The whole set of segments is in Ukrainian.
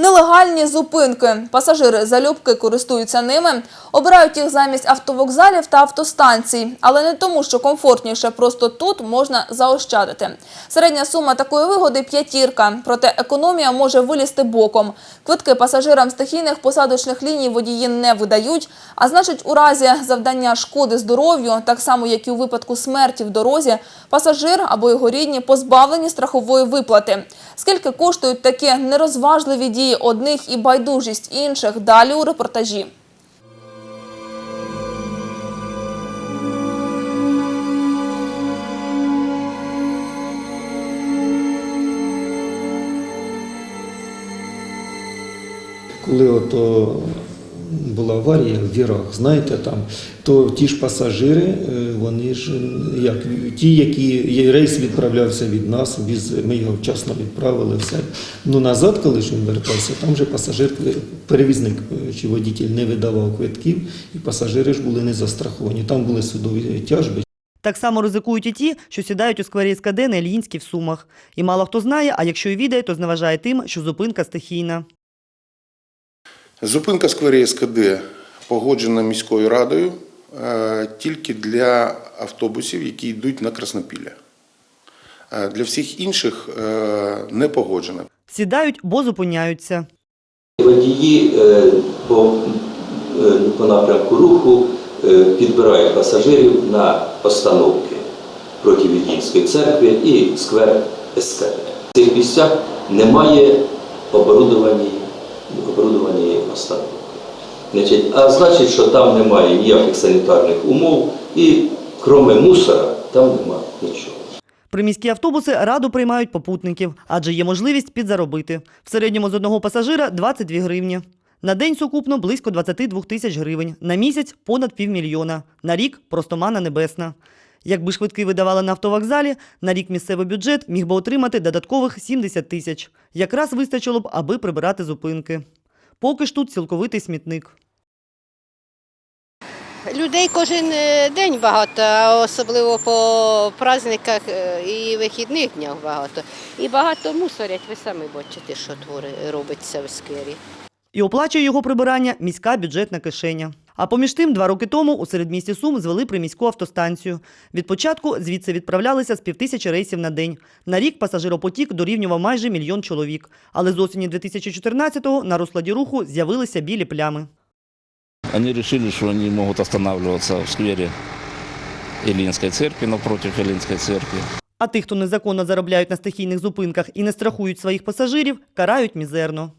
Нелегальні зупинки. Пасажири залюбки користуються ними, обирають їх замість автовокзалів та автостанцій. Але не тому, що комфортніше, просто тут можна заощадити. Середня сума такої вигоди – п'ятірка. Проте економія може вилізти боком. Квитки пасажирам стихійних посадочних ліній водії не видають. А значить, у разі завдання шкоди здоров'ю, так само як і у випадку смерті в дорозі, пасажир або його рідні позбавлені страхової виплати. Скільки коштують такі нерозважливі дії одних і байдужість інших? Далі у репортажі. Коли була аварія в Вірах, знаєте, там, то ті ж пасажири, е, вони ж як ті, які рейс відправлявся від нас, віз- ми його вчасно відправили, все. Ну назад, коли ж він вертався, там же пасажир, перевізник е, чи водій не видавав квитків, і пасажири ж були не застраховані. Там були судові тяжби. Так само ризикують і ті, що сідають у сквері СКД на Ільїнській в Сумах. І мало хто знає, а якщо і відає, то зневажає тим, що зупинка стихійна. Зупинка в сквері СКД погоджена міською радою е, тільки для автобусів, які йдуть на Краснопілля. Е, Для всіх інших е, не погоджена. Сідають, бо зупиняються. Водії по, по напрямку руху підбирають пасажирів на постановки проти Відінської церкви і сквер СК. В цих місцях немає оборудовані, Значить, а значить, що там немає ніяких санітарних умов і крім мусора там немає нічого. Приміські автобуси радо приймають попутників, адже є можливість підзаробити. В середньому з одного пасажира 22 гривні. На день сукупно близько 22 тисяч гривень, на місяць понад півмільйона, на рік просто мана небесна. Якби швидки видавали на автовокзалі, на рік місцевий бюджет міг би отримати додаткових 70 тисяч. Якраз вистачило б, аби прибирати зупинки. Поки ж тут цілковитий смітник. Людей кожен е, день багато, особливо по праздниках е, і вихідних днях багато. І багато мусорять, ви самі бачите, що твори робиться в сквері. І оплачує його прибирання міська бюджетна кишеня. А поміж тим, два роки тому у середмісті Сум звели приміську автостанцію. Від початку звідси відправлялися з півтисячі рейсів на день. На рік пасажиропотік дорівнював майже мільйон чоловік. Але з осені 2014-го на розкладі руху з'явилися білі плями. Они решили, что они могут останавливаться в сквере Ильинской церкви, напротив Ильинской церкви. А тих, хто незаконно заробляють на стихійних зупинках і не страхують своїх пасажирів, карають мізерно.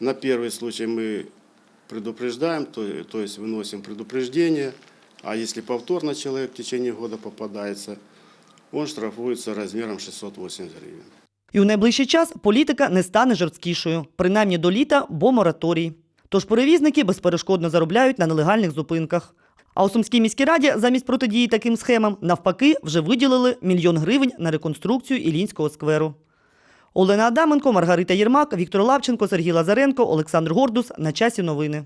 На первый случай мы предупреждаем, то, то есть выносим предупреждение, а если повторно человек в течение года попадается, он штрафуется размером 680 гривен. І у найближчий час політика не стане жорсткішою, принаймні до літа, бо мораторій. Тож перевізники безперешкодно заробляють на нелегальних зупинках. А у Сумській міській раді замість протидії таким схемам навпаки вже виділили мільйон гривень на реконструкцію Ілінського скверу. Олена Адаменко, Маргарита Єрмак, Віктор Лавченко, Сергій Лазаренко, Олександр Гордус. На часі новини.